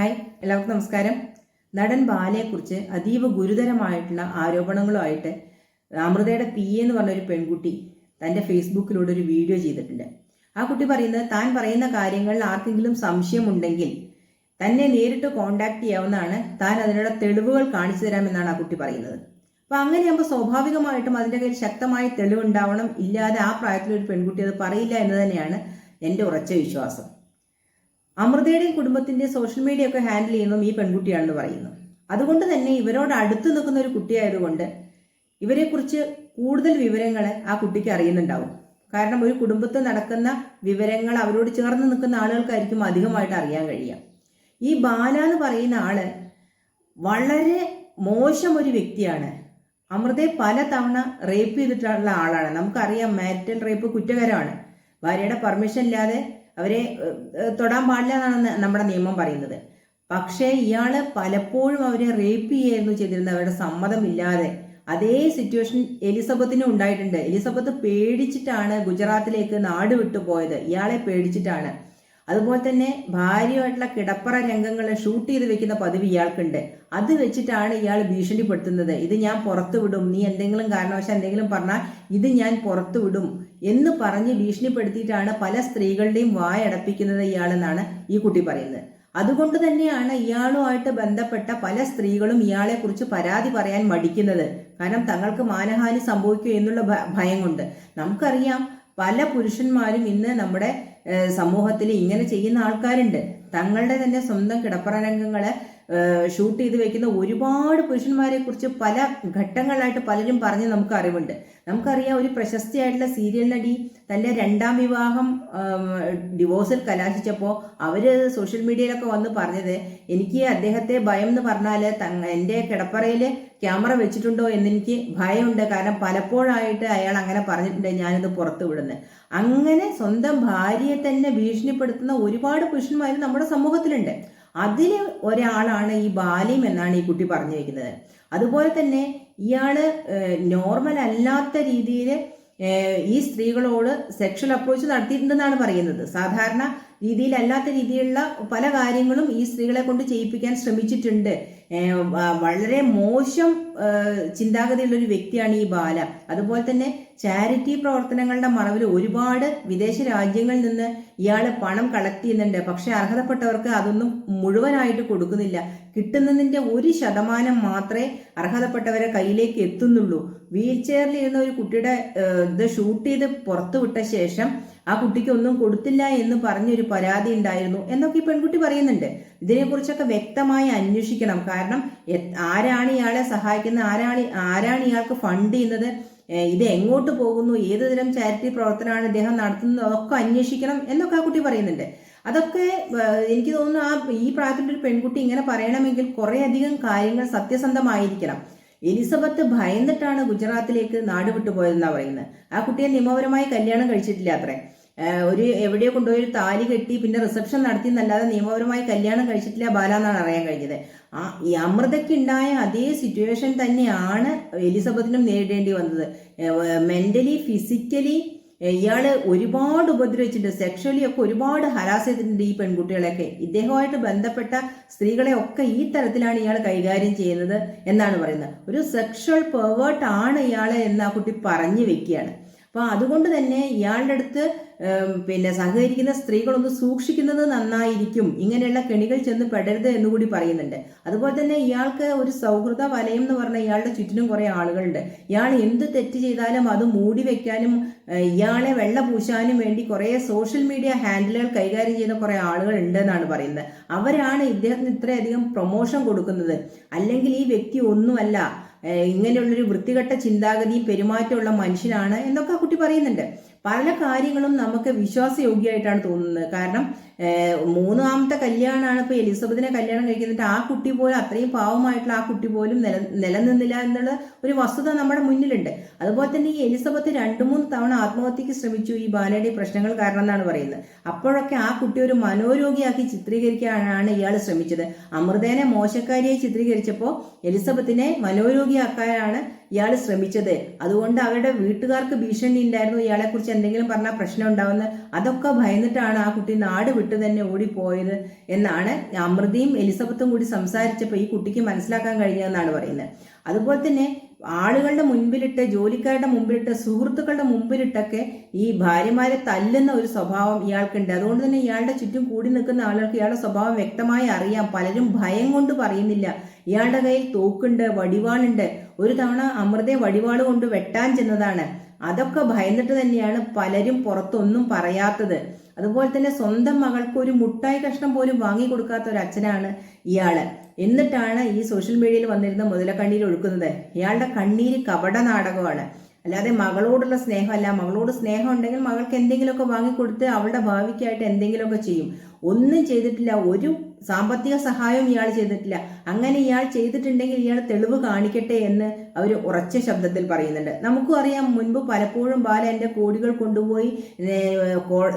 Hi എല്ലാവർക്കും നമസ്കാരം. നടൻ ബാലയെക്കുറിച്ച് അതീവ ഗുരുതരമായിട്ടുള്ള ആരോപണങ്ങളുമായിട്ട് അമൃതയുടെ പി എന്ന് പറഞ്ഞൊരു പെൺകുട്ടി തന്റെ ഫേസ്ബുക്കിലൂടെ ഒരു വീഡിയോ ചെയ്തിട്ടുണ്ട്. ആ കുട്ടി പറയുന്നത് താൻ പറയുന്ന കാര്യങ്ങളിൽ ആർക്കെങ്കിലും സംശയമുണ്ടെങ്കിൽ തന്നെ നേരിട്ട് കോണ്ടാക്ട് ചെയ്യാവുന്നതാണ്. താൻ അതിനുള്ള തെളിവുകൾ കാണിച്ചു തരാമെന്നാണ് ആ കുട്ടി പറയുന്നത്. അപ്പോൾ അങ്ങനെയാകുമ്പോൾ സ്വാഭാവികമായിട്ടും അതിന്റെ കയ്യിൽ ശക്തമായ തെളിവുണ്ടാവണം. ഇല്ലാതെ ആ പ്രായത്തിലൊരു പെൺകുട്ടി അത് പറയില്ല എന്ന് തന്നെയാണ് എന്റെ ഉറച്ച വിശ്വാസം. അമൃതയുടെയും കുടുംബത്തിന്റെ സോഷ്യൽ മീഡിയ ഒക്കെ ഹാൻഡിൽ ചെയ്യുന്നതും ഈ പെൺകുട്ടിയാണെന്ന് പറയുന്നു. അതുകൊണ്ട് തന്നെ ഇവരോട് അടുത്ത് നിൽക്കുന്ന ഒരു കുട്ടിയായതുകൊണ്ട് ഇവരെക്കുറിച്ച് കൂടുതൽ വിവരങ്ങൾ ആ കുട്ടിക്ക് അറിയുന്നുണ്ടാവും. കാരണം ഒരു കുടുംബത്തിൽ നടക്കുന്ന വിവരങ്ങൾ അവരോട് ചേർന്ന് നിൽക്കുന്ന ആളുകൾക്കായിരിക്കും അധികമായിട്ട് അറിയാൻ കഴിയുക. ഈ ബാല എന്ന് പറയുന്ന ആൾ വളരെ മോശം ഒരു വ്യക്തിയാണ്. അമൃതയെ പല തവണ റേപ്പ് ചെയ്തിട്ടുള്ള ആളാണ്. നമുക്കറിയാം മാരിറ്റൽ റേപ്പ് കുറ്റകരമാണ്. ഭാര്യയുടെ പെർമിഷൻ ഇല്ലാതെ അവരെ തൊടാൻ പാടില്ല എന്നാണ് നമ്മുടെ നിയമം പറയുന്നത്. പക്ഷേ ഇയാൾ പലപ്പോഴും അവരെ റേപ്പ് ചെയ്യായിരുന്നു ചെയ്തിരുന്നത്. അവരുടെ സമ്മതമില്ലാതെ. അതേ സിറ്റുവേഷൻ എലിസബത്തിനും ഉണ്ടായിട്ടുണ്ട്. എലിസബത്ത് പേടിച്ചിട്ടാണ് ഗുജറാത്തിലേക്ക് നാട് വിട്ടു പോയത്. ഇയാളെ പേടിച്ചിട്ടാണ്. അതുപോലെ തന്നെ ഭാര്യയായിട്ടുള്ള കിടപ്പറ രംഗങ്ങളെ ഷൂട്ട് ചെയ്ത് വെക്കുന്ന പതിവ് ഇയാൾക്കുണ്ട്. അത് വെച്ചിട്ടാണ് ഇയാൾ ഭീഷണിപ്പെടുത്തുന്നത്. ഇത് ഞാൻ പുറത്തു വിടും നീ എന്തെങ്കിലും കാരണവശാൽ എന്തെങ്കിലും പറഞ്ഞാൽ ഇത് ഞാൻ പുറത്തു വിടും എന്ന് പറഞ്ഞ് ഭീഷണിപ്പെടുത്തിയിട്ടാണ് പല സ്ത്രീകളുടെയും വായടപ്പിക്കുന്നത് ഇയാളെന്നാണ് ഈ കുട്ടി പറയുന്നത്. അതുകൊണ്ട് തന്നെയാണ് ഇയാളുമായിട്ട് ബന്ധപ്പെട്ട പല സ്ത്രീകളും ഇയാളെക്കുറിച്ച് പരാതി പറയാൻ മടിക്കുന്നത്. കാരണം തങ്ങൾക്ക് മാനഹാനി സംഭവിക്കും എന്നുള്ള ഭയം കൊണ്ട്. നമുക്കറിയാം പല പുരുഷന്മാരും ഇന്ന് നമ്മുടെ സമൂഹത്തിൽ ഇങ്ങനെ ചെയ്യുന്ന ആൾക്കാരുണ്ട്. തങ്ങളുടെ തന്നെ സ്വന്തം കിടപ്പറ രംഗങ്ങളെ ഷൂട്ട് ചെയ്ത് വെക്കുന്ന ഒരുപാട് പുരുഷന്മാരെ കുറിച്ച് പല ഘട്ടങ്ങളായിട്ട് പലരും പറഞ്ഞ് നമുക്ക് അറിവുണ്ട് നമുക്കറിയാം ഒരു പ്രശസ്തിയായിട്ടുള്ള സീരിയൽ നടി തന്റെ രണ്ടാം വിവാഹം ഡിവോഴ്സിൽ കലാശിച്ചപ്പോൾ അവർ സോഷ്യൽ മീഡിയയിലൊക്കെ വന്ന് പറഞ്ഞത് എനിക്ക് അദ്ദേഹത്തെ ഭയം എന്ന് പറഞ്ഞാൽ എന്റെ കിടപ്പറയിൽ ക്യാമറ വെച്ചിട്ടുണ്ടോ എന്നെനിക്ക് ഭയമുണ്ട്. കാരണം പലപ്പോഴായിട്ട് അയാൾ അങ്ങനെ പറഞ്ഞിട്ടുണ്ട് ഞാനിത് പുറത്തു വിടുന്നത് അങ്ങനെ സ്വന്തം ഭാര്യയെ തന്നെ ഭീഷണിപ്പെടുത്തുന്ന ഒരുപാട് പുരുഷന്മാർ നമ്മുടെ സമൂഹത്തിലുണ്ട്. അതിൽ ഒരാളാണ് ഈ ബാലിം എന്നാണ് ഈ കുട്ടി പറഞ്ഞു വെക്കുന്നത്. അതുപോലെ തന്നെ ഇയാൾ നോർമൽ അല്ലാത്ത രീതിയിൽ ഈ സ്ത്രീകളോട് സെക്ഷൽ അപ്രോച്ച് നടത്തിയിട്ടുണ്ടെന്നാണ് പറയുന്നത്. സാധാരണ രീതിയിലല്ലാത്ത രീതിയിലുള്ള പല കാര്യങ്ങളും ഈ സ്ത്രീകളെ കൊണ്ട് ചെയ്യിപ്പിക്കാൻ ശ്രമിച്ചിട്ടുണ്ട്. വളരെ മോശം ചിന്താഗതിയുള്ള ഒരു വ്യക്തിയാണ് ഈ ബാല. അതുപോലെ തന്നെ ചാരിറ്റി പ്രവർത്തനങ്ങളുടെ മറവിൽ ഒരുപാട് വിദേശ രാജ്യങ്ങളിൽ നിന്ന് ഇയാൾ പണം കളക്ട് ചെയ്യുന്നുണ്ട്. പക്ഷെ അർഹതപ്പെട്ടവർക്ക് അതൊന്നും മുഴുവനായിട്ട് കൊടുക്കുന്നില്ല. കിട്ടുന്നതിന്റെ ഒരു ശതമാനം മാത്രമേ അർഹതപ്പെട്ടവരെ കയ്യിലേക്ക് എത്തുന്നുള്ളൂ. വീൽ ചെയറിൽ ഇരുന്ന ഒരു കുട്ടിയുടെ ഇത് ഷൂട്ട് ചെയ്ത് പുറത്തുവിട്ട ശേഷം ആ കുട്ടിക്ക് ഒന്നും കൊടുത്തില്ല എന്ന് പറഞ്ഞൊരു പരാതി ഉണ്ടായിരുന്നു എന്നൊക്കെ ഈ പെൺകുട്ടി പറയുന്നുണ്ട്. ഇതിനെക്കുറിച്ചൊക്കെ വ്യക്തമായി അന്വേഷിക്കണം. കാരണം ആരാണ് ഇയാളെ സഹായിക്കുന്നത്? ആരാണ് ആരാണ് ഇയാൾക്ക് ഫണ്ട് ചെയ്യുന്നത്? ഇത് എങ്ങോട്ട് പോകുന്നു? ഏത് തരം ചാരിറ്റി പ്രവർത്തനമാണ് ഇദ്ദേഹം നടത്തുന്നത്? അതൊക്കെ അന്വേഷിക്കണം എന്നൊക്കെ ആ കുട്ടി പറയുന്നുണ്ട്. അതൊക്കെ എനിക്ക് തോന്നുന്നു ആ ഈ പ്രായത്തിന്റെ ഒരു പെൺകുട്ടി ഇങ്ങനെ പറയണമെങ്കിൽ കുറേയധികം കാര്യങ്ങൾ സത്യസന്ധമായിരിക്കണം. എലിസബത്ത് ഭയന്നിട്ടാണ് ഗുജറാത്തിലേക്ക് നാട് വിട്ടുപോയതെന്നാണ് പറയുന്നത്. ആ കുട്ടിയെ നിയമപരമായി കല്യാണം കഴിച്ചിട്ടില്ല അത്രേ. ഒരു എവിടെയോ കൊണ്ടുപോയി ഒരു താലി കെട്ടി പിന്നെ റിസപ്ഷൻ നടത്തി എന്നല്ലാതെ നിയമപരമായി കല്യാണം കഴിച്ചിട്ടില്ല ബാല എന്നാണ് അറിയാൻ കഴിഞ്ഞത്. ആ ഈ അമൃതയ്ക്ക് അതേ സിറ്റുവേഷൻ തന്നെയാണ് എലിസബത്തിനും നേരിടേണ്ടി വന്നത്. മെന്റലി ഫിസിക്കലി ഇയാൾ ഒരുപാട് ഉപദ്രവിച്ചിട്ടുണ്ട്. സെക്ഷലി ഒക്കെ ഒരുപാട് ഹരാസ് ചെയ്തിട്ടുണ്ട് ഈ പെൺകുട്ടികളെയൊക്കെ. ഇദ്ദേഹവുമായിട്ട് ബന്ധപ്പെട്ട സ്ത്രീകളെ ഒക്കെ ഈ തരത്തിലാണ് ഇയാൾ കൈകാര്യം ചെയ്യുന്നത് എന്നാണ് പറയുന്നത്. ഒരു സെക്ഷൽ പെർവേർട്ട് ആണ് ഇയാളെ എന്ന് ആ കുട്ടി പറഞ്ഞു വെക്കുകയാണ്. അപ്പൊ അതുകൊണ്ട് തന്നെ ഇയാളുടെ അടുത്ത് പിന്നെ സഹകരിക്കുന്ന സ്ത്രീകളൊന്ന് സൂക്ഷിക്കുന്നത് നന്നായിരിക്കും. ഇങ്ങനെയുള്ള കെണികൾ ചെന്ന് പെടരുത് എന്നുകൂടി പറയുന്നുണ്ട്. അതുപോലെ തന്നെ ഇയാൾക്ക് ഒരു സൗഹൃദ വലയം എന്ന് പറഞ്ഞ ഇയാളുടെ ചുറ്റിനും കുറേ ആളുകളുണ്ട്. ഇയാൾ എന്ത് തെറ്റ് ചെയ്താലും അത് മൂടി വെക്കാനും ഇയാളെ വെള്ള പൂശാനും വേണ്ടി കുറേ സോഷ്യൽ മീഡിയ ഹാൻഡിലുകൾ കൈകാര്യം ചെയ്യുന്ന കുറേ ആളുകൾ ഉണ്ട് എന്നാണ് പറയുന്നത്. അവരാണ് ഇദ്ദേഹത്തിന് ഇത്രയധികം പ്രൊമോഷൻ കൊടുക്കുന്നത്. അല്ലെങ്കിൽ ഈ വ്യക്തി ഒന്നുമല്ല ഇങ്ങനെയുള്ളൊരു വൃത്തികെട്ട ചിന്താഗതിയും പെരുമാറ്റമുള്ള മനുഷ്യനാണ് എന്നൊക്കെ ആ കുട്ടി പറയുന്നുണ്ട്. പല കാര്യങ്ങളും നമുക്ക് വിശ്വാസയോഗ്യമായിട്ടാണ് തോന്നുന്നത്. കാരണം മൂന്നാമത്തെ കല്യാണമാണ് ഇപ്പോൾ എലിസബത്തിനെ കല്യാണം കഴിക്കുന്നിട്ട് ആ കുട്ടി പോലും അത്രയും പാവമായിട്ടുള്ള ആ കുട്ടി പോലും നില നിലനിന്നില്ല എന്നുള്ള ഒരു വസ്തുത നമ്മുടെ മുന്നിലുണ്ട്. അതുപോലെ തന്നെ ഈ എലിസബത്ത് രണ്ടു മൂന്ന് തവണ ആത്മഹത്യക്ക് ശ്രമിച്ചു ഈ ബാലയുടെ പ്രശ്നങ്ങൾ കാരണം എന്നാണ് പറയുന്നത്. അപ്പോഴൊക്കെ ആ കുട്ടി ഒരു മനോരോഗിയാക്കി ചിത്രീകരിക്കാനാണ് ഇയാൾ ശ്രമിച്ചത്. അമൃതേനെ മോശക്കാരിയായി ചിത്രീകരിച്ചപ്പോൾ എലിസബത്തിനെ മനോരോഗിയാക്കാനാണ് ഇയാൾ ശ്രമിച്ചത്. അതുകൊണ്ട് അവരുടെ വീട്ടുകാർക്ക് ഭീഷണി ഉണ്ടായിരുന്നു ഇയാളെ കുറിച്ച് എന്തെങ്കിലും പറഞ്ഞാൽ പ്രശ്നം ഉണ്ടാവുന്ന അതൊക്കെ ഭയന്നിട്ടാണ് ആ കുട്ടി നാട് വിട്ടു വിട്ട് തന്നെ ഓടിപ്പോയത് എന്നാണ് അമൃതയും എലിസബത്തും കൂടി സംസാരിച്ചപ്പോൾ ഈ കുട്ടിക്ക് മനസ്സിലാക്കാൻ കഴിഞ്ഞതെന്നാണ് പറയുന്നത്. അതുപോലെ തന്നെ ആളുകളുടെ മുൻപിലിട്ട് ജോലിക്കാരുടെ മുമ്പിലിട്ട് സുഹൃത്തുക്കളുടെ മുമ്പിലിട്ടൊക്കെ ഈ ഭാര്യമാരെ തല്ലുന്ന ഒരു സ്വഭാവം ഇയാൾക്കുണ്ട്. അതുകൊണ്ട് തന്നെ ഇയാളുടെ ചുറ്റും കൂടി നിൽക്കുന്ന ആളുകൾക്ക് ഇയാളുടെ സ്വഭാവം വ്യക്തമായി അറിയാം. പലരും ഭയം കൊണ്ട് പറയുന്നില്ല. ഇയാളുടെ കയ്യിൽ തോക്കുണ്ട് വടിവാളുണ്ട്. ഒരു തവണ അമൃതയെ വടിവാൾ കൊണ്ട് വെട്ടാൻ ചെന്നതാണ്. അതൊക്കെ ഭയന്നിട്ട് തന്നെയാണ് പലരും പുറത്തൊന്നും പറയാത്തത്. അതുപോലെ തന്നെ സ്വന്തം മകൾക്ക് ഒരു മുട്ടായി കഷ്ണം പോലും വാങ്ങി കൊടുക്കാത്ത ഒരു അച്ഛനാണ് ഇയാൾ. എന്നിട്ടാണ് ഈ സോഷ്യൽ മീഡിയയിൽ വന്നിരുന്ന മുതലക്കണ്ണീർ ഒഴുക്കുന്നത്. ഇയാളുടെ കണ്ണീര് കപട നാടകമാണ്. അല്ലാതെ മകളോടുള്ള സ്നേഹമല്ല. മകളോട് സ്നേഹം ഉണ്ടെങ്കിൽ മകൾക്ക് എന്തെങ്കിലുമൊക്കെ വാങ്ങിക്കൊടുത്ത് അവളുടെ ഭാവിക്കായിട്ട് എന്തെങ്കിലുമൊക്കെ ചെയ്യും. ഒന്നും ചെയ്തിട്ടില്ല. ഒരു സാമ്പത്തിക സഹായം ഇയാൾ ചെയ്തിട്ടില്ല. അങ്ങനെ ഇയാൾ ചെയ്തിട്ടുണ്ടെങ്കിൽ ഇയാൾ തെളിവ് കാണിക്കട്ടെ എന്ന് അവർ ഉറച്ച ശബ്ദത്തിൽ പറയുന്നുണ്ട്. നമുക്കും അറിയാം മുൻപ് പലപ്പോഴും ബാല എന്റെ കോടികൾ കൊണ്ടുപോയി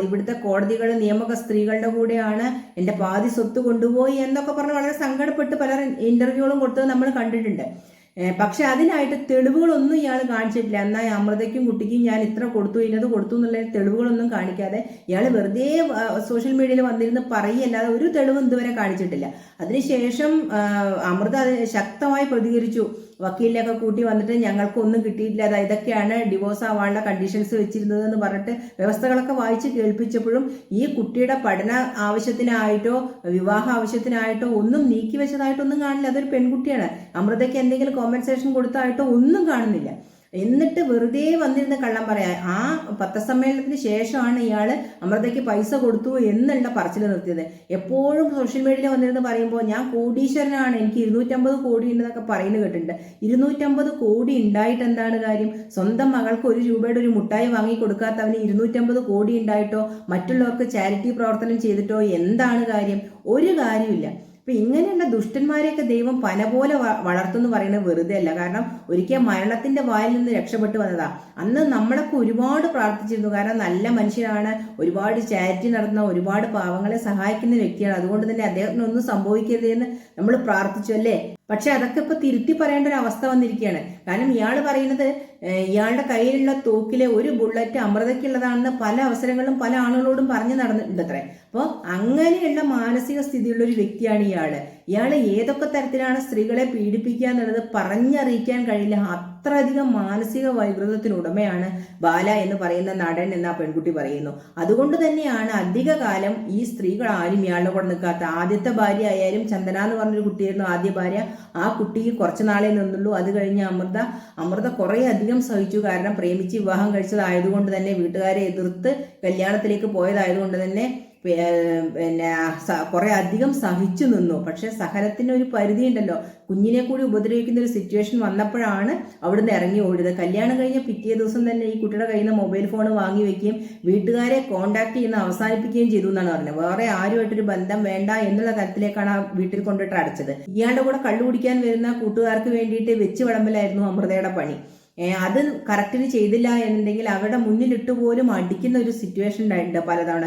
ഇവിടുത്തെ കോടതികൾ നിയമക സ്ത്രീകളുടെ കൂടെയാണ് എന്റെ പാതി സ്വത്ത് കൊണ്ടുപോയി എന്നൊക്കെ പറഞ്ഞ് വളരെ സങ്കടപ്പെട്ട് പലർ ഇന്റർവ്യൂകളും കൊടുത്തത് നമ്മൾ കണ്ടിട്ടുണ്ട്. പക്ഷെ അതിനായിട്ട് തെളിവുകളൊന്നും ഇയാൾ കാണിച്ചിട്ടില്ല. എന്നാൽ അമൃതയ്ക്കും കുട്ടിക്കും ഞാൻ ഇത്ര കൊടുത്തു ഇന്നത് കൊടുത്തു എന്നുള്ള തെളിവുകളൊന്നും കാണിക്കാതെ ഇയാൾ വെറുതെ സോഷ്യൽ മീഡിയയിൽ വന്നിരുന്ന് പറയല്ലാതെ ഒരു തെളിവും ഇതുവരെ കാണിച്ചിട്ടില്ല. അതിനുശേഷം അമൃത ശക്തമായി പ്രതികരിച്ചു. വക്കീലിനെയൊക്കെ കൂട്ടി വന്നിട്ട് ഞങ്ങൾക്കൊന്നും കിട്ടിയിട്ടില്ല അതായത് ഇതൊക്കെയാണ് ഡിവോഴ്സ് ആവാനുള്ള കണ്ടീഷൻസ് വെച്ചിരുന്നത് എന്ന് പറഞ്ഞിട്ട് വ്യവസ്ഥകളൊക്കെ വായിച്ച് കേൾപ്പിച്ചപ്പോഴും ഈ കുട്ടിയുടെ പഠന ആവശ്യത്തിനായിട്ടോ വിവാഹ ആവശ്യത്തിനായിട്ടോ ഒന്നും നീക്കി വെച്ചതായിട്ടൊന്നും കാണില്ല. അതൊരു പെൺകുട്ടിയാണ്. അമൃതയ്ക്ക് എന്തെങ്കിലും കോമ്പൻസേഷൻ കൊടുത്തായിട്ടോ ഒന്നും കാണുന്നില്ല. എന്നിട്ട് വെറുതെ വന്നിരുന്ന കള്ളം പറയാ. ആ പത്രസമ്മേളനത്തിന് ശേഷമാണ് ഇയാൾ അമൃതയ്ക്ക് പൈസ കൊടുത്തു എന്നുള്ള പറച്ചിൽ നിർത്തിയത്. എപ്പോഴും സോഷ്യൽ മീഡിയയിൽ വന്നിരുന്ന് പറയുമ്പോൾ ഞാൻ കോടീശ്വരനാണ്. എനിക്ക് ഇരുന്നൂറ്റമ്പത് കോടി ഉണ്ടെന്നൊക്കെ പറയുന്നത് കേട്ടിട്ടുണ്ട്. ഇരുന്നൂറ്റമ്പത് കോടി ഉണ്ടായിട്ട് എന്താണ് കാര്യം? സ്വന്തം മകൾക്ക് ഒരു രൂപയുടെ ഒരു മുട്ടായി വാങ്ങി കൊടുക്കാത്തവന് ഇരുന്നൂറ്റമ്പത് കോടി ഉണ്ടായിട്ടോ? മറ്റുള്ളവർക്ക് ചാരിറ്റി പ്രവർത്തനം ചെയ്തിട്ടോ? എന്താണ് കാര്യം? ഒരു കാര്യമില്ല അപ്പൊ ഇങ്ങനെയുള്ള ദുഷ്ടന്മാരെയൊക്കെ ദൈവം പല പോലെ വളർത്തുന്നു പറയുന്നത് വെറുതെ അല്ല കാരണം ഒരിക്കൽ മരണത്തിന്റെ വായിൽ നിന്ന് രക്ഷപ്പെട്ടു വന്നതാ. അന്ന് നമ്മളൊക്കെ ഒരുപാട് പ്രാർത്ഥിച്ചിരുന്നു. കാരണം നല്ല മനുഷ്യനാണ്. ഒരുപാട് ചാരിറ്റി നടത്തുന്ന ഒരുപാട് പാവങ്ങളെ സഹായിക്കുന്ന വ്യക്തിയാണ്. അതുകൊണ്ട് തന്നെ അദ്ദേഹത്തിന് ഒന്നും സംഭവിക്കരുത് എന്ന് നമ്മൾ പ്രാർത്ഥിച്ചു അല്ലേ? പക്ഷെ അതൊക്കെ ഇപ്പൊ തിരുത്തി പറയേണ്ട ഒരു അവസ്ഥ വന്നിരിക്കുകയാണ്. കാരണം ഇയാൾ പറയുന്നത് ഇയാളുടെ കയ്യിലുള്ള തോക്കിലെ ഒരു ബുള്ളറ്റ് അമൃതയ്ക്കുള്ളതാണെന്ന് പല അവസരങ്ങളിലും പല ആളുകളോടും പറഞ്ഞു നടന്നിട്ടുണ്ട് അത്രേ അപ്പോൾ അങ്ങനെയുള്ള മാനസിക സ്ഥിതിയുള്ള ഒരു വ്യക്തിയാണ് ഇയാൾ ഇയാൾ ഏതൊക്കെ തരത്തിലാണ് സ്ത്രീകളെ പീഡിപ്പിക്കുക എന്നുള്ളത് പറഞ്ഞറിയിക്കാൻ കഴിയില്ല. അത്രയധികം മാനസിക വൈകൃതത്തിനുടമയാണ് ബാല എന്ന് പറയുന്ന നടൻ എന്ന പെൺകുട്ടി പറയുന്നു. അതുകൊണ്ട് തന്നെയാണ് അധിക കാലം ഈ സ്ത്രീകൾ ആരും ഇയാളുടെ കൂടെ നിൽക്കാത്ത. ആദ്യത്തെ ഭാര്യ ആയാലും ചന്ദന എന്ന് പറഞ്ഞൊരു കുട്ടിയായിരുന്നു ആദ്യ ഭാര്യ. ആ കുട്ടിക്ക് കുറച്ച് നാളേ നിന്നുള്ളൂ. അത് കഴിഞ്ഞ് അമൃത അമൃത കുറേ അധികം സഹിച്ചു. കാരണം പ്രേമിച്ച് വിവാഹം കഴിച്ചതായതുകൊണ്ട് തന്നെ വീട്ടുകാരെ എതിർത്ത് കല്യാണത്തിലേക്ക് പോയതായതുകൊണ്ട് തന്നെ പിന്നെ കുറെ അധികം സഹിച്ചു നിന്നു. പക്ഷെ സഹനത്തിന് ഒരു പരിധി ഉണ്ടല്ലോ കുഞ്ഞിനെ കൂടി ഉപദ്രവിക്കുന്ന ഒരു സിറ്റുവേഷൻ വന്നപ്പോഴാണ് അവിടുന്ന് ഇറങ്ങി ഓടിയത്. കല്യാണം കഴിഞ്ഞ പിറ്റേ ദിവസം തന്നെ ഈ കുട്ടിയുടെ കയ്യിൽ നിന്ന് മൊബൈൽ ഫോൺ വാങ്ങി വെക്കുകയും വീട്ടുകാരെ കോണ്ടാക്ട് ചെയ്യുന്ന അവസാനിപ്പിക്കുകയും ചെയ്തു എന്നാണ് പറഞ്ഞത്. വേറെ ആരുമായിട്ടൊരു ബന്ധം വേണ്ട എന്നുള്ള തരത്തിലേക്കാണ് ആ വീട്ടിൽ കൊണ്ടിട്ട് അടച്ചത്. ഇയാളുടെ കൂടെ കള്ളു കുടിക്കാൻ വരുന്ന കൂട്ടുകാർക്ക് വേണ്ടിയിട്ട് വെച്ച് വിളമ്പലായിരുന്നു അമൃതയുടെ പണി. അത് കറക്റ്റിന് ചെയ്തില്ല എന്നുണ്ടെങ്കിൽ അവരുടെ മുന്നിലിട്ട് പോലും അടിക്കുന്ന ഒരു സിറ്റുവേഷൻ ഉണ്ടായിട്ടുണ്ട് പലതവണ.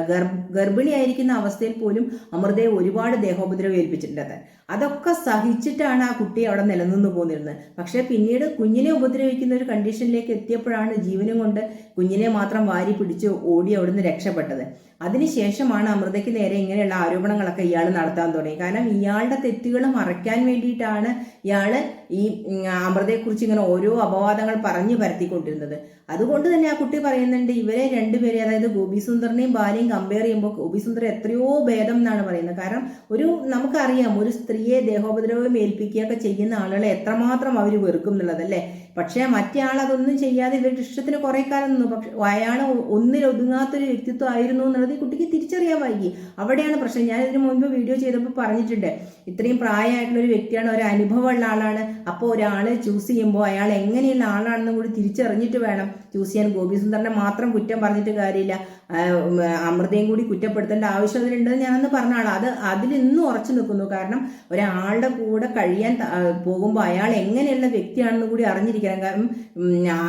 ഗർഭിണിയായിരിക്കുന്ന അവസ്ഥയിൽ പോലും അമൃതയെ ഒരുപാട് ദേഹോപദ്രവം ഏൽപ്പിച്ചിട്ടുണ്ട് അതൊക്കെ സഹിച്ചിട്ടാണ് ആ കുട്ടി അവിടെ നിലനിന്ന് പോന്നിരുന്നത്. പക്ഷേ പിന്നീട് കുഞ്ഞിനെ ഉപദ്രവിക്കുന്ന ഒരു കണ്ടീഷനിലേക്ക് എത്തിയപ്പോഴാണ് ജീവനും കൊണ്ട് കുഞ്ഞിനെ മാത്രം വാരി പിടിച്ച് ഓടി അവിടുന്ന് രക്ഷപ്പെട്ടത്. അതിനുശേഷമാണ് അമൃതയ്ക്ക് നേരെ ഇങ്ങനെയുള്ള ആരോപണങ്ങളൊക്കെ ഇയാൾ നടത്താൻ തുടങ്ങി. കാരണം ഇയാളുടെ തെറ്റുകൾ മറയ്ക്കാൻ വേണ്ടിയിട്ടാണ് ഇയാൾ ഈ അമൃതയെക്കുറിച്ച് ഇങ്ങനെ ഓരോ അപവാദങ്ങൾ പറഞ്ഞു പരത്തിക്കൊണ്ടിരുന്നത്. അതുകൊണ്ട് തന്നെ ആ കുട്ടി പറയുന്നുണ്ട് ഇവരെ രണ്ടുപേരെ അതായത് ഗോപിസുന്ദറിനെയും ബാലയും കമ്പയർ ചെയ്യുമ്പോൾ ഗോപിസുന്ദർ എത്രയോ ഭേദം എന്നാണ് പറയുന്നത്. കാരണം ഒരു നമുക്കറിയാം ഒരു സ്ത്രീയെ ദേഹോപദ്രവം ഏൽപ്പിക്കുകയൊക്കെ ചെയ്യുന്ന ആളുകളെ എത്രമാത്രം അവർ വെറുക്കും എന്നുള്ളതല്ലേ പക്ഷേ മറ്റേ ആൾ ചെയ്യാതെ ഇവരുടെ ഇഷ്ടത്തിന് കുറെ കാലം നിന്നു. പക്ഷെ അയാൾ ഒന്നിലൊതുങ്ങാത്തൊരു വ്യക്തിത്വം ആയിരുന്നു എന്നുള്ളത് ഈ കുട്ടിക്ക് തിരിച്ചറിയാൻ വൈകി. അവിടെയാണ് പ്രശ്നം. ഞാൻ ഇതിനു മുൻപ് വീഡിയോ ചെയ്തപ്പോൾ പറഞ്ഞിട്ടുണ്ട്. ഇത്രയും പ്രായമായിട്ടുള്ള ഒരു വ്യക്തിയാണ് ഒരു അനുഭവമുള്ള ആളാണ്. അപ്പോൾ ഒരാളെ ചൂസ് ചെയ്യുമ്പോൾ അയാൾ എങ്ങനെയുള്ള ആളാണെന്നും കൂടി തിരിച്ചറിഞ്ഞിട്ട് വേണം ചൂസ് ചെയ്യാൻ. ഗോപിസുന്ദറിനെ മാത്രം കുറ്റം പറഞ്ഞിട്ട് കാര്യമില്ല. അമൃതയും കൂടി കുറ്റപ്പെടുത്തേണ്ട ആവശ്യം അതിലുണ്ടെന്ന് ഞാനന്ന് പറഞ്ഞ ആളാണ്. അത് അതിൽ ഇന്നും ഉറച്ചു നിൽക്കുന്നു. കാരണം ഒരാളുടെ കൂടെ കഴിയാൻ പോകുമ്പോൾ അയാൾ എങ്ങനെയുള്ള വ്യക്തിയാണെന്ന് കൂടി അറിഞ്ഞിരിക്കണം. ആലോചിക്കണം കാരണം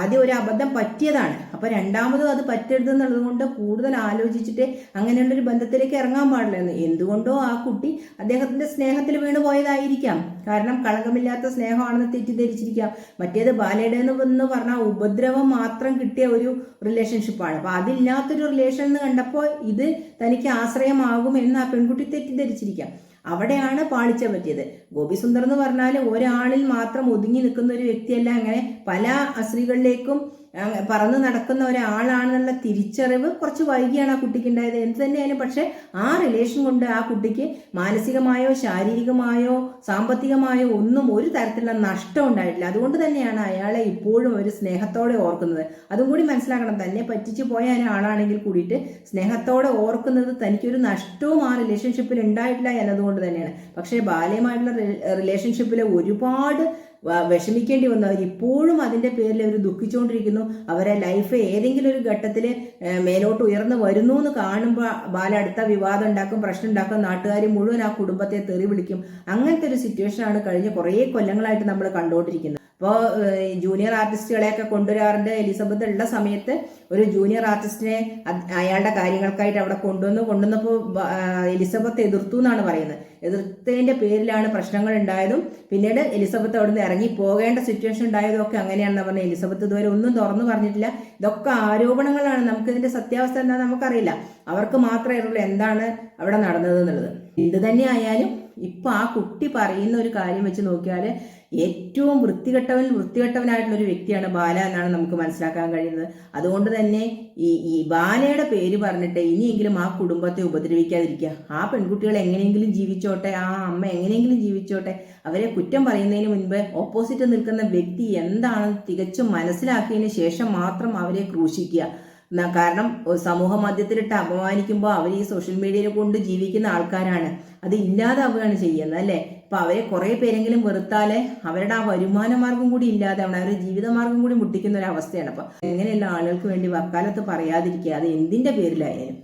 ആദ്യം ഒരു അബദ്ധം പറ്റിയതാണ്. അപ്പോൾ രണ്ടാമതും അത് പറ്റരുത് എന്നുള്ളത് കൊണ്ട് കൂടുതൽ ആലോചിച്ചിട്ട് അങ്ങനെയുള്ളൊരു ബന്ധത്തിലേക്ക് ഇറങ്ങാൻ പാടില്ലെന്ന് എന്തുകൊണ്ടോ ആ കുട്ടി അദ്ദേഹത്തിന്റെ സ്നേഹത്തിൽ വീണ് പോയതായിരിക്കാം. കാരണം കളങ്കമില്ലാത്ത സ്നേഹമാണെന്ന് തെറ്റിദ്ധരിച്ചിരിക്കാം. മറ്റേത് ബാലയുടെ എന്ന് പറഞ്ഞാൽ ഉപദ്രവം മാത്രം കിട്ടിയ ഒരു റിലേഷൻഷിപ്പാണ് അപ്പൊ അതില്ലാത്തൊരു റിലേഷൻ എന്ന് കണ്ടപ്പോൾ ഇത് തനിക്ക് ആശ്രയമാകും എന്ന് ആ പെൺകുട്ടി തെറ്റിദ്ധരിച്ചിരിക്കാം. അവിടെയാണ് പാളിച്ച പറ്റിയത്. ഗോപി സുന്ദർ എന്ന് പറഞ്ഞാൽ ഒരാളിൽ മാത്രം ഒതുങ്ങി നിൽക്കുന്ന ഒരു വ്യക്തിയല്ല. അങ്ങനെ പല സ്ത്രീകളിലേക്കും പറന്ന് നടക്കുന്ന ഒരാളാണെന്നുള്ള തിരിച്ചറിവ് കുറച്ച് വൈകിയാണ് ആ കുട്ടിക്ക് ഉണ്ടായത്. എന്ത് തന്നെയായാലും പക്ഷെ ആ റിലേഷൻ കൊണ്ട് ആ കുട്ടിക്ക് മാനസികമായോ ശാരീരികമായോ സാമ്പത്തികമായോ ഒന്നും ഒരു തരത്തിലുള്ള നഷ്ടം ഉണ്ടായിട്ടില്ല. അതുകൊണ്ട് തന്നെയാണ് അയാളെ ഇപ്പോഴും ഒരു സ്നേഹത്തോടെ ഓർക്കുന്നത്. അതും കൂടി മനസ്സിലാക്കണം തന്നെ പറ്റിച്ചു പോയ ഒരാളാണെങ്കിൽ കൂടിയിട്ട് സ്നേഹത്തോടെ ഓർക്കുന്നത് തനിക്കൊരു നഷ്ടവും ആ റിലേഷൻഷിപ്പിൽ ഉണ്ടായിട്ടില്ല എന്നതുകൊണ്ട് തന്നെയാണ്. പക്ഷേ ബാല്യമായിട്ടുള്ള റിലേഷൻഷിപ്പിൽ ഒരുപാട് വിഷമിക്കേണ്ടി വന്നു. ഇപ്പോഴും അതിന്റെ പേരിൽ അവർ ദുഃഖിച്ചുകൊണ്ടിരിക്കുന്നു അവരെ ലൈഫ് ഏതെങ്കിലും ഒരു ഘട്ടത്തിൽ മേലോട്ട് ഉയർന്നു വരുന്നു എന്ന് കാണുമ്പോൾ ബാല അടുത്ത വിവാദം ഉണ്ടാക്കും പ്രശ്നം ഉണ്ടാക്കും നാട്ടുകാർ മുഴുവൻ ആ കുടുംബത്തെ തെറി വിളിക്കും. അങ്ങനത്തെ ഒരു സിറ്റുവേഷനാണ് കഴിഞ്ഞ കുറേ കൊല്ലങ്ങളായിട്ട് നമ്മൾ കണ്ടുകൊണ്ടിരിക്കുന്നത് അപ്പോൾ ജൂനിയർ ആർട്ടിസ്റ്റുകളെയൊക്കെ കൊണ്ടുവരാറുണ്ട്. എലിസബത്ത് ഉള്ള സമയത്ത് ഒരു ജൂനിയർ ആർട്ടിസ്റ്റിനെ അയാളുടെ കാര്യങ്ങൾക്കായിട്ട് അവിടെ കൊണ്ടുവന്നു. കൊണ്ടുവന്നപ്പോൾ എലിസബത്ത് എതിർത്തു എന്നാണ് പറയുന്നത്. എതിർത്തതിന്റെ പേരിലാണ് പ്രശ്നങ്ങൾ ഉണ്ടായതും പിന്നീട് എലിസബത്ത് അവിടുന്ന് ഇറങ്ങി പോകേണ്ട സിറ്റുവേഷൻ ഉണ്ടായതും ഒക്കെ അങ്ങനെയാണെന്ന് പറഞ്ഞത്. എലിസബത്ത് ഇതുവരെ ഒന്നും തുറന്നു പറഞ്ഞിട്ടില്ല. ഇതൊക്കെ ആരോപണങ്ങളാണ്. നമുക്ക് ഇതിന്റെ സത്യാവസ്ഥ എന്താ നമുക്കറിയില്ല. അവർക്ക് മാത്രമേ അറിയുള്ളൂ എന്താണ് അവിടെ നടന്നത് എന്നുള്ളത് എന്ത് തന്നെ ആയാലും ഇപ്പൊ ആ കുട്ടി പറയുന്ന ഒരു കാര്യം വെച്ച് നോക്കിയാൽ ഏറ്റവും വൃത്തികെട്ടവൻ വൃത്തികെട്ടവനായിട്ടുള്ള ഒരു വ്യക്തിയാണ് ബാല എന്നാണ് നമുക്ക് മനസ്സിലാക്കാൻ കഴിയുന്നത്. അതുകൊണ്ട് തന്നെ ഈ ഈ ബാലയുടെ പേര് പറഞ്ഞിട്ട് ഇനിയെങ്കിലും ആ കുടുംബത്തെ ഉപദ്രവിക്കാതിരിക്കുക. ആ പെൺകുട്ടികൾ എങ്ങനെയെങ്കിലും ജീവിച്ചോട്ടെ ആ അമ്മ എങ്ങനെയെങ്കിലും ജീവിച്ചോട്ടെ അവരെ കുറ്റം പറയുന്നതിന് മുൻപ് ഓപ്പോസിറ്റ് നിൽക്കുന്ന വ്യക്തി എന്താണെന്ന് തികച്ചും മനസ്സിലാക്കിയതിന് ശേഷം മാത്രം അവരെ ക്രൂശിക്കുക. കാരണം സമൂഹ മധ്യത്തിലിട്ട് അപമാനിക്കുമ്പോൾ അവർ ഈ സോഷ്യൽ മീഡിയയിൽ കൊണ്ട് ജീവിക്കുന്ന ആൾക്കാരാണ്. അത് ഇല്ലാതാവുകയാണ് ചെയ്യുന്നത് അല്ലേ? ഇപ്പൊ അവരെ കുറെ പേരെങ്കിലും വെറുത്താലേ അവരുടെ ആ വരുമാന മാർഗം കൂടി ഇല്ലാതെ അവിടെ അവരുടെ ജീവിത ജീവിതമാർഗം കൂടി മുട്ടിക്കുന്ന ഒരു അവസ്ഥയാണ്. അപ്പൊ എങ്ങനെയുള്ള ആളുകൾക്ക് വേണ്ടി വക്കാലത്ത് പറയാതിരിക്കുക അത് എന്തിന്റെ പേരിലായാലും